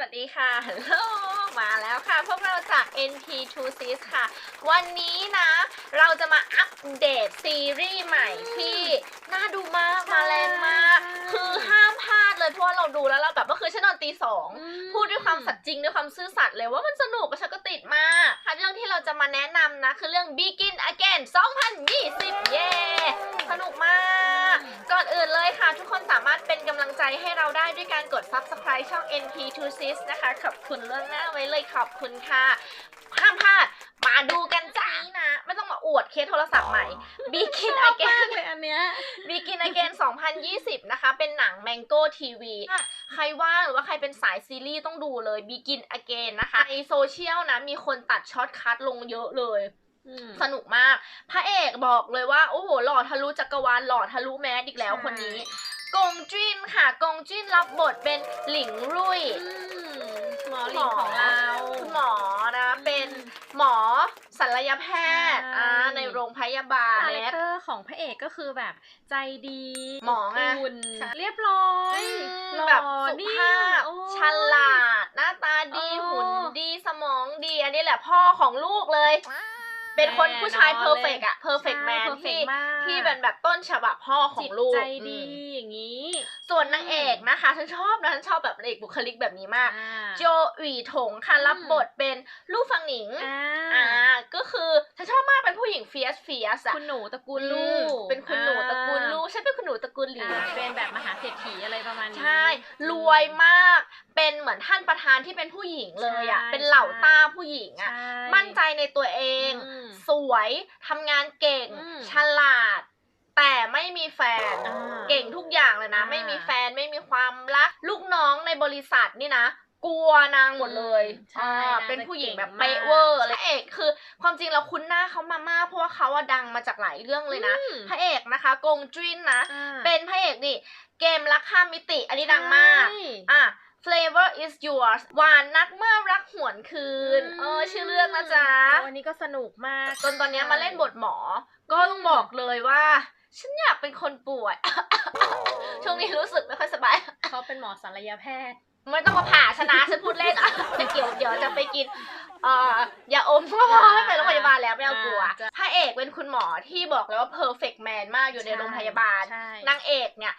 วัสดีค่ะฮัลโหลมาแล้วค่ะ พวกเราจาก NP2Cs ค่ะ วันนี้นะ เราจะมาอัปเดตซีรีส์ใหม่ที่ น่าดูมาก มาแรงมากใช่คือห้ามพลาดเลยเพราะว่าเราดูแล้วเราแบบเมื่อคืนฉันนอนตีสองพูดด้วยความสัตย์จริงด้วยความซื่อสัตย์เลยว่ามันสนุกกับฉันก็ติดมาก ค่ะเรื่องที่เราจะมาแนะนำนะ คือเรื่อง Begin Again 2020 เย้ สนุกมาก ก่อนอื่นเลยค่ะ ทุกคนสามารถเป็นกำลังใจให้เราได้ด้วยการกด Subscribe ช่อง NP2Sis นะคะ ขอบคุณเรื่องหน้าไว้เลยขอบคุณค่ะ ห้ามพลาด มาดูกันจ้านี่นะ ไม่ต้องมาอวดเคสโทรศัพท์ใหม่ Begin มาก Again เลยอันเนี้ย Begin Again 2020 นะคะ เป็นหนัง Mango TV ใครว่างหรือว่าใครเป็นสายซีรีส์ต้องดูเลย Begin Again นะคะ ในโซเชียลนะ มีคนตัดช็อตคัทลงเยอะเลย สนุกมาก พระเอกบอกเลยว่า โอ้โห หล่อทะลุจักรวาลหล่อทะลุแมสอีกแล้วใช่คนนี้ กงจินค่ะ กงจินรับบทเป็นหลิงรุ่ยอืมหมอหลิงของเราคุณหมอนะ เป็นหมอศัลยแพทย์ใช่อ่าในโรงพยาบาลคาแรคเตอร์ของพระเอกก็คือแบบใจดี หมอไงอุ่นใช่เรียบร้อยหล่อแบบสุนิ่ภางพโอ้ฉลาด หน้าตาดีโอ้หุ่นดีสมองดี อันนี้แหละพ่อของลูกเลย เป็นคนผู้ชายแน่นอนเพอร์เฟกอะเพอร์เฟกใช่แมน perfect ที่มากที่เป็นแบบต้นฉบับพ่อของจิตลูกใจอืดีมอย่างนี้ ส่วนนางเอกนะคะฉันชอบนะฉันชอบแบบนางเอกบุคลิกแบบนี้มากอ่าโจหวีถงค่ะอืมรับบทเป็นลูกฟังหนิงอ่าอ่าก็คือฉันชอบมากเป็นผู้หญิงเฟียสเฟียสอะคุณหนูตระกูลลูอืมกเป็นคุณหนูตระกูลลูกอ่ฉันเป็นคุณหนูตระกูลหลิางเป็นแบบมหาเศรษฐีอะไรประมาณนี้ใช่รวยมาก เป็นเหมือนท่านประธานที่เป็นผู้หญิงเลยอะใช่เป็นเหล่าต้าผู้หญิงอะใช่มั่นใจในตัวเองอืมสวยทำงานเก่งอืมฉลาด แต่ไม่มีแฟนอ่าเก่งทุกอย่างเลยนะอ่าไม่มีแฟน ไม่มีความรัก ลูกน้องในบริษัทนี่นะกลัวนางหมดเลย ใช่อ่าน่าเป็นจะผู้หญิงเก่งแบบมากเป๊ะเวอร์อะไรพระเอกคือ ความจริงเราคุ้นหน้าเขามามากเพราะว่าเขาอะดังมาจากหลายเรื่องเลยนะอืมพระเอกนะคะ กงจินนะอ่าเป็นพระเอกนี่ เกมรักข้ามมิติ อันนี้ดังมากใช่อะ Flavor is yours หวานนักเมื่อรักหวนคืน เออ ชื่อเรื่องนะจ๊ะ วันนี้ก็สนุกมาก จนตอนเนี้ยมาเล่นบทหมอ ก็ต้องบอกเลยว่า ฉันอยากเป็นคนป่วย ช่วงนี้รู้สึกไม่ค่อยสบาย เขาเป็นหมอศัลยแพทย์ ไม่ต้องมาผ่าชนะฉันพูดเล่นอะจะเกี่ยวเดี๋ยวจะไปกินเอ่อยาอมก็พอไม่ไปโรงพยาบาลแล้วไม่เอากลัวอ่าจะพระเอกเป็นคุณหมอที่บอกเลยว่า perfect man มากอยู่ในโรงพยาบาลใช่นางเอกเนี่ย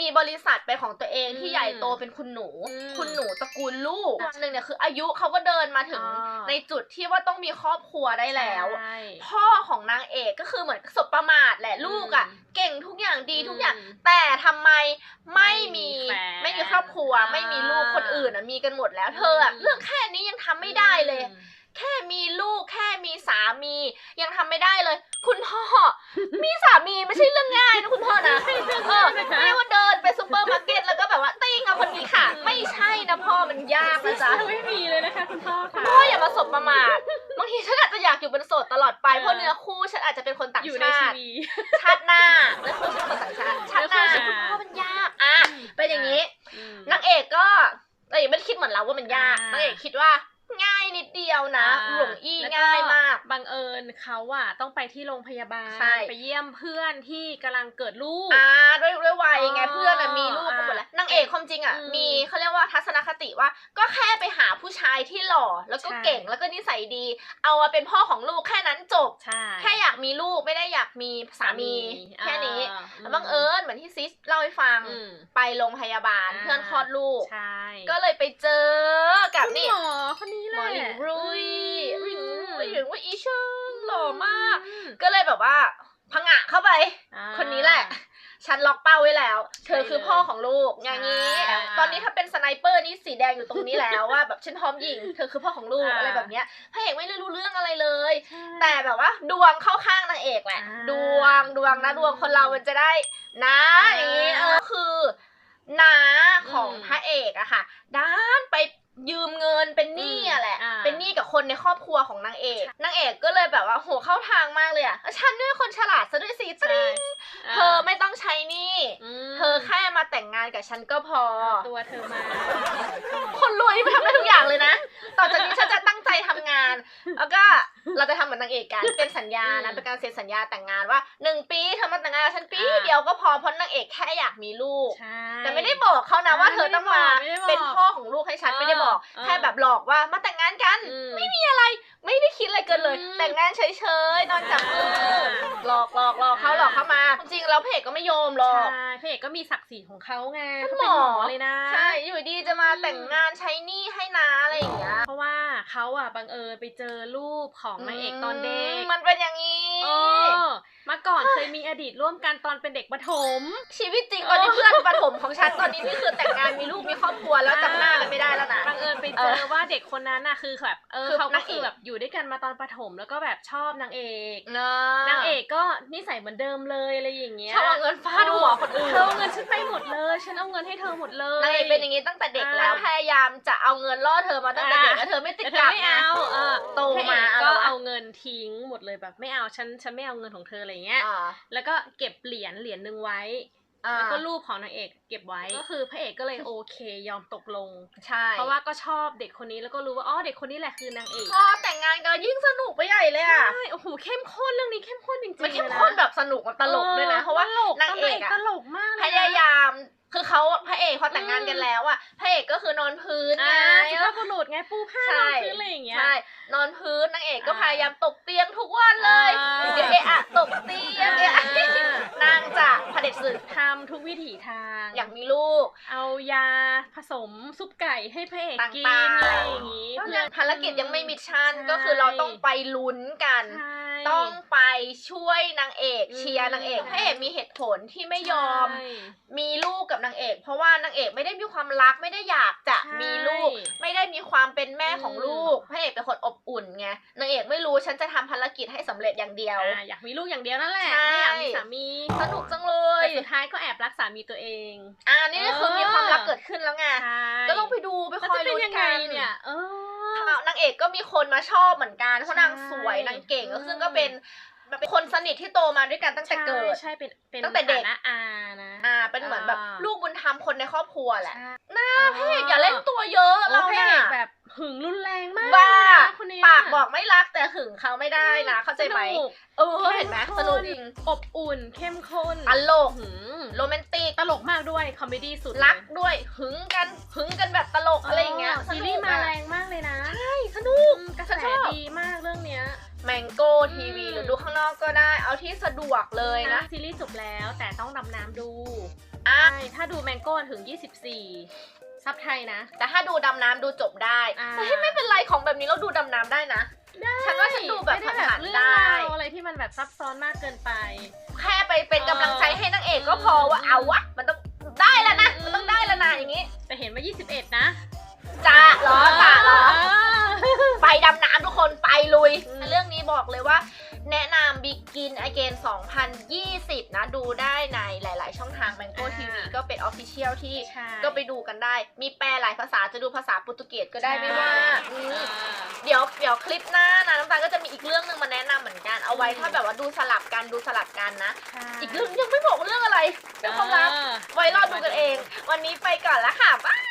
มีบริษัทเป็นของตัวเองที่อืมใหญ่โตเป็นคุณหนูอืมคุณหนูตระกูลลูกวันหนึ่งเนี่ยคือ อายุเขาก็เดินมาถึงอ่าในจุดที่ว่าต้องมีครอบครัวได้แล้วใช่พ่อของนางเอกก็คือเหมือนสบประมาทแหละลูกอะอืมเก่งทุกอย่างดีทุกอย่างอืมแต่ทำไมไม่มีไม่มีแฟนไม่มีครอบครัวอ่าไม่มีลูกคนอื่นอะมีกันหมดแล้วเธออะอืมเรื่องแค่นี้ยังทำไม่ได้เลยอืม แค่มีลูกแค่มีสามี ยังทำไม่ได้เลย คุณพ่อ มีสามีไม่ใช่เรื่องง่ายนะคุณพ่อนะเออไม่ได้ว่าเดินไปซูเปอร์มาร์เก็ตแล้วก็แบบว่าติ้งเอาคนนี้ค่ะ ไม่ใช่นะพ่อมันยากนะจ๊ะไม่มีเลยนะคะคุณพ่อค่ะพ่ออย่ามาสบประมาทบางทีฉันอาจจะอยากอยู่เป็นโสดตลอดไปเออเพราะเนื้อคู่ฉันอาจจะเป็นคนต่างอยู่ในชาทีติวีชาติหน้าเนื้อคู่ฉันเป็นคนต่างชาติชาติหน้าเนื้อคู่คุณชาติพ่อมันยากอะเป็นอย่างนี้อืมนางเอกก็เอ้ยไม่ได้คิดเหมือนเราว่ามันยากอ่านนางเอกคิดว่าง่ายนิ ดเดียวนะ อ่าหลงอี้แล้วง่ายมาก บังเอิญเขาอะต้องไปที่โรงพยาบาล ใช่ ไปเยี่ยมเพื่อนที่กำลังเกิดลูก อ่าด้วยด้วยวัยไงอ๋อเพื่อนอะมีลูกกันหมดแล้วนางเอกความจริงอะอืมมีเขาเรียกว่าทัศนคติว่า ก็แค่ไปหาผู้ชายที่หล่อแล้วก็ใช่ เก่งแล้วก็นิสัยดี เอามาเป็นพ่อของลูกแค่นั้นจบ ใช่แค่อยากมีลูกไม่ได้อยากมีสามีแค่นี้อ่าแล้วบังเอิญเหมือนที่ซิสเล่าให้ฟัง อืม ไปโรงพยาบาลอ่า เพื่อนคลอดลูก ใช่ก็เลยไปเจอกับนี่หมอคนนี้แหหมละอหลิงรุยหลิงรุยหลิงว่าอีเชิงหล่อมากอืมก็เลยแบบว่าพังะเข้าไปอ่าคนนี้แหละ ฉันล็อกเป้าไว้แล้ว เธอใช่คือพ่อของลูกอย่างนี้ใช่ตอนนี้ถ้าเป็นสไนเปอร์นี่สีแดงอยู่ตรงนี้แล้วว่าแบบฉันพร้อมยิง เธอคือพ่อของลูกอ่าอะไรแบบเนี้ยพระเอกไม่ได้รู้เรื่องอะไรเลยใช่แต่แบบว่า ดวงเข้าข้างนางเอกแหละอ่าดวงดวงนะดวงคนเรามันจะได้นะอ่าอย่างนี้เออคือน้าของอืมพระเอกอะค่ะด้านไปยืมเงินเป็นหนี้อะแหละ คนในครอบครัวของนางเอก นางเอกก็เลยแบบว่าโหเข้าทางมากเลยอะฉันเนี่ยคนฉลาดซะด้วยสิตริงเธอไม่ต้องใช้หนี้มเธอแค่มาแต่งงานกับฉันก็พอเอาตัวเธอมา คนรวยไม่ทำได้ทุกอย่างเลยนะ ต่อจากนี้ฉันจะตั้งใจทำงาน แล้วก็ เราจะทำเหมือนนางเอกกัน เป็นสัญญานะอืมเป็นการเซ็นสัญญาแต่งงานว่าหนึ่งปีเธอมาแต่งงานกับฉันปีอ่าเดียวก็พอเพราะนางเอกแค่อยากมีลูกใช่แต่ไม่ได้บอกเขานะว่าอ่าเธอต้องมาไม่ได้บอกเป็นพ่อของลูกให้ฉันเออไม่ได้บอกเออแค่แบบหลอกว่ามาแต่งงานกันอืมไม่มีอะไรไม่ได้ แต่งงานเฉยๆนอนจับมืออ่าหลอกหลอกหลอกเขาอ่าหลอกเข้ามา จริงๆแล้วเพจก็ไม่ยอมหรอก ใช่พระเอกก็มีศักดิ์ศรีของเขาไงเป็นเขาหมเป็นอหมอเลยนะ ใช่อยู่ดีจะมาแต่งงานใช้หนี้ให้นาอะไรอย่างเงี้ยเพราะว่าเขาอะบังเอิญไปเจอรูปของนางเอกตอนเด็ก มันเป็นอย่างนี้เออ มาก่อนเคยมีอดีตร่วมกันตอนเป็นเด็กประถม ชีวิตจริงตอนนี้เพื่อนประถมของฉันตอนนี้นี่คือแต่งงานมีลูกมีครอบครัวแล้วจำหน้ากันไม่ได้แล้วนะ บังเอิญไปเจอว่าเด็กคนนั้นน่ะคือแบบเออคือเขาก็นางเอก คือแบบอยู่ด้วยกันมาตอนประถมแล้วก็แบบชอบนางเอกเนอะนางเอกก็นิสัยเหมือนเดิมเลยอะไรอย่างเงี้ยชอบเอาเงินฟาดหัวคนอื่นเธอเอาเงินฉันไปหมดเลย ฉันเอาเงินให้เธอหมดเลย นางเอกเป็นอย่างนี้ตั้งแต่เด็กแล้วอ่า พยายามจะเอาเงินล่อเธอมาตั้งแต่เด็กอ่าแล้วเธอไม่ติดแต่เธกอลับไม่ไงเอาเออโตมาพระเอกก็เอาวะเอาเงินทิ้งหมดเลยแบบไม่เอาฉันฉันไม่เอาเงินของเธออะไรเงี้ยอ่าแล้วก็เก็บเหรียญเหรียญหนึ่งไว้อ่า แล้วก็รูปของนางเอกเก็บไว้ ก็คือพระเอกก็เลยโอเคยอมตกลง ใช่ เพราะว่าก็ชอบเด็กคนนี้แล้วก็รู้ว่าอ๋อเด็กคนนี้แหละคือนางเอกพอแต่งงานกันแล้วยิ่งสนุกไปใหญ่เลยอะ ใช่ โอ้โหเข้มข้นเรื่องนี้เข้มข้นจริงๆมันเข้มลยะข้นแบบสนุกมันตลกด้วยนะ เพราะว่าตลกนางเอกอะตลกมากเลพนะยายามคือเขาพระเอกพอแต่งงานกันแล้วอะพระเอกก็คือนอนพื้นไงอ่าสุภาพบุรุษไงปูผ้าใช่นอนพื้นอะไรอย่างเงี้ยใช่นอนพื้นนางเอกก็อ่าพยายามตกเตียงทุกวันเลยอ่าเดี๋ยวเอะอะตกเตียงเอะอะอ่านางจะเผ ด็จศึกทำทุกวิถีทาง อยากมีลูก เอายาผสมซุปไก่ให้พระเอกกินต่างๆอะไรอย่างงี้เพราะงั้นภารกิจยังไม่มิชชั่นใช่ก็คือเราต้องไปลุ้นกัน ใช่ ต้องไปช่วยนางเอกอืมเชียร์นางเอกพระเอกมีเหตุผลที่ไม่ยอมใช่มีลูกกับนางเอก เพราะว่านางเอกไม่ได้มีความรักไม่ได้อยากจะใช่มีลูก ไม่ได้มีความเป็นแม่ของอืมลูกพระเอกเป็นคนอบอุ่นไงนางเอกไม่รู้ฉันจะทำภารกิจให้สำเร็จอย่างเดียวอ่าอยากมีลูกอย่างเดียวนั่นแหละใช่ไม่อยากมีสามีสนุกจังเลแต่ยสุดท้ายก็แอบรักสามีตัวเองอ่านี่คือมีความรักเกิดขึ้นแล้วไงใช่ก็ต้องไปดูไปแล้วคอยจะเป็นลุ้นยังไงกันเนี่ยเออ นางเอกก็มีคนมาชอบเหมือนกันเพราะนางสวยใช่นางเก่งอืมซึ่งก็เป็นแบบเป็นคนสนิทที่โตมาด้วยกันตั้งแต่เกิดใช่ใช่เป็นเป็นตั้งแต่เด็กฐานะอานะอ่าเป็นเหมือนแบบอ่าลูกบุญธรรมคนในครอบครัวแหละใช่หน้าพระเอกอย่าเล่นตัวเยอะเราเราพระน่ะเอกแบบหึงรุนแรงมากบ้านะคนเนี้ยปากบอกไม่รักแต่หึงเขาไม่ได้นะเข้าใจไหมสนุกเออเห็นไหมสนุกจริงอบอุ่นเข้มข้นตลกหืมโรแมนติกตลกมากด้วยคอมเมดี้สุดรักเลยด้วยหึงกันหึงกันแบบตลกอะไรอย่างเงี้ยซีรีส์มาสนุกอะแรงมากเลยนะใช่ สนุกอืมกระแสฉันชอบดีมากเรื่องเนี้ยแมงโก้ทีวีอืมหรือดูข้างนอกก็ได้ เอาที่สะดวกเลยนะ ซีรีส์จบแล้วแต่ต้องดำน้ำดูอะใช่ถ้าดูแมงโก้ถึง 24 ซับไทยนะ แต่ถ้าดูดำน้ำดูจบได้อ่าแต่ให้ไม่เป็นไรของแบบนี้เราดูดำน้ำได้นะฉันว่าฉันดูแบบไม่ได้แบบผ่านๆเรื่องได้ราวอะไรที่มันแบบซับซ้อนมากเกินไป แค่ไปเป็นกำลังใจให้นางเอกก็อืมพอว่าเอาวะ มันต้องได้แล้วนะอืมมันต้องได้แล้วนะอย่างงี้ แต่เห็นว่า 21 นะ ลุยอืมเรื่องนี้บอกเลยว่าแนะนำ Begin Again 2020 นะ ดูได้ในหลาย ๆ ช่องทาง Mango TV ก็เป็น Official ที่ใช่ ก็ไปดูกันได้ มีแปลหลายภาษาจะดูภาษาโปรตุเกสก็ได้ไม่ว่าอืมอ่าเดี๋ยวเดี๋ยวคลิปหน้านะน้ำตาลก็จะมีอีกเรื่องหนึ่งมาแนะนำเหมือนกันเอาไว้อืม ถ้าแบบว่าดูสลับกันดูสลับกันนะใช่อีกเรื่องยังไม่บอกว่าเรื่องอะไรเป็นความลับเออไว้รอดูกันเอง วันนี้ไปก่อนแล้วค่ะบ๊าย